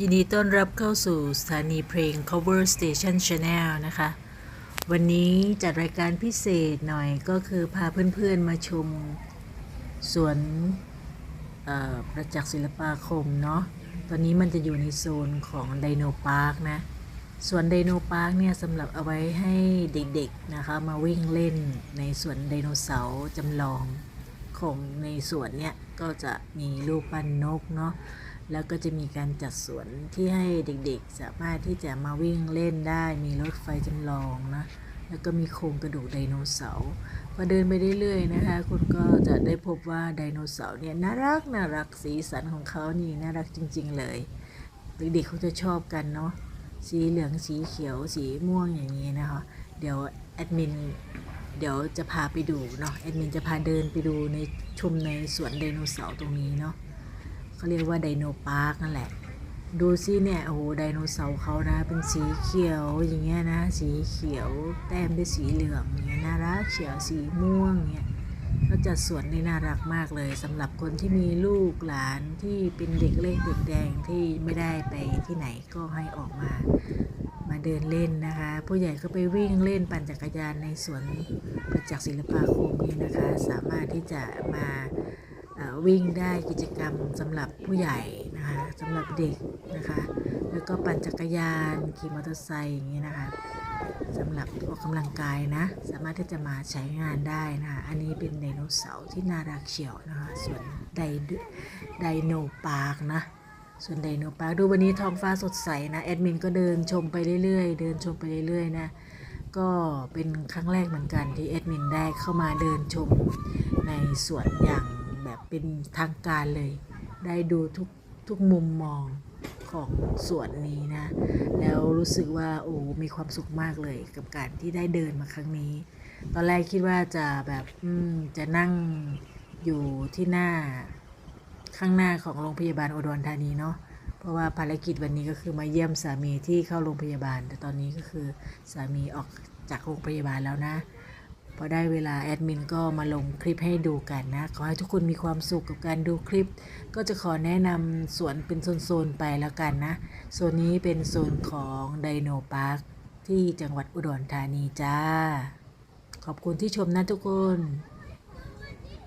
ยินดีต้อนรับเข้าสู่สถานีเพลง cover station channel นะคะ วันนี้จัดรายการพิเศษหน่อยก็คือพาเพื่อนๆมาชมสวนประจักษ์ศิลปาคมเนาะ ตอนนี้มันจะอยู่ในโซนของไดโนพาร์คนะ สวนไดโนพาร์คเนี่ยสำหรับเอาไว้ให้เด็กๆนะคะมาวิ่งเล่นในสวนไดโนเสาร์จำลองของในสวนเนี่ยก็จะมีรูปปั้นนกเนาะ แล้วก็จะมีการจัดสวนที่ให้เด็กๆ สามารถที่จะมาวิ่งเล่นได้ มีรถไฟจำลองนะ แล้วก็มีโครงกระดูกไดโนเสาร์พอเดินไปเรื่อยๆนะคะคุณก็จะได้พบว่าไดโนเสาร์เนี่ยน่ารักน่ารักสีสันของเขานี่น่ารักจริง ๆ เลย เด็กๆเขาจะชอบกันเนาะสีเหลืองสีเขียวสีม่วงอย่างนี้นะคะ เดี๋ยวแอดมินเดี๋ยวจะพาไปดูเนาะแอดมินจะพาเดินไปดูในชมในสวนไดโนเสาร์ตรงนี้เนาะ เขาเรียกว่าไดโนพาร์คนั่นแหละ ดูสิเนี่ย โอ้โหไดโนเสาร์เขานะ เป็นสีเขียวอย่างเงี้ยนะ สีเขียวแต้มด้วยสีเหลืองอย่างเงี้ยน่ารักเขียวสีม่วงเงี้ยเขาจัดสวนได้น่ารักมากเลยสำหรับคนที่มีลูกหลานที่เป็นเด็กเล็กเด็กแดงที่ไม่ได้ไปที่ไหนก็ให้ออกมา มาเดินเล่นนะคะ ผู้ใหญ่ก็ไปวิ่งเล่นปั่นจักรยานในสวนประจักษ์ศิลปาคมนี่นะคะ สามารถที่จะมา วิ่งได้กิจกรรมสำหรับผู้ใหญ่นะคะสำหรับเด็กนะคะแล้วก็ปั่นจักรยานขี่มอเตอร์ไซค์อย่างนี้นะคะสำหรับออกกำลังกายนะสามารถที่จะมาใช้งานได้นะคะอันนี้เป็นไดโนเสาร์ที่น่ารักเฉียวนะคะส่วนไดโนไดโนปาร์กนะส่วนไดโนปาร์คดูวันนี้ท้องฟ้าสดใสนะแอดมินก็เดินชมไปเรื่อยๆ เดินชมไปเรื่อยๆนะก็เป็นครั้งแรกเหมือนกันที่แอดมินได้เข้ามาเดินชมในสวนอย่าง แบบเป็นทางการเลย ได้ดูทุกทุกมุมมองของส่วนนี้นะ แล้วรู้สึกว่าโอ้มีความสุขมากเลยกับการที่ได้เดินมาครั้งนี้ ตอนแรกคิดว่าจะแบบอืจะนั่งอยู่ที่หน้าข้างหน้าของโรงพยาบาลอุดรธานีเนาะเพราะว่าภารกิจวันนี้ก็คือมาเยี่ยมสามีที่เข้าโรงพยาบาล แต่ตอนนี้ก็คือสามีออกจากโรงพยาบาลแล้วนะ อได้เวลาแอดมินก็มาลงคลิปให้ดูกันนะ ขอให้ทุกคนมีความสุขกับการดูคลิป ก็จะขอแนะนำสวนเป็นโซนๆไปแล้วกันนะโซนนี้เป็นโซนของไดโนพาร์คที่จังหวัดอุดรธานีจ้า ขอบคุณที่ชมนะทุกคน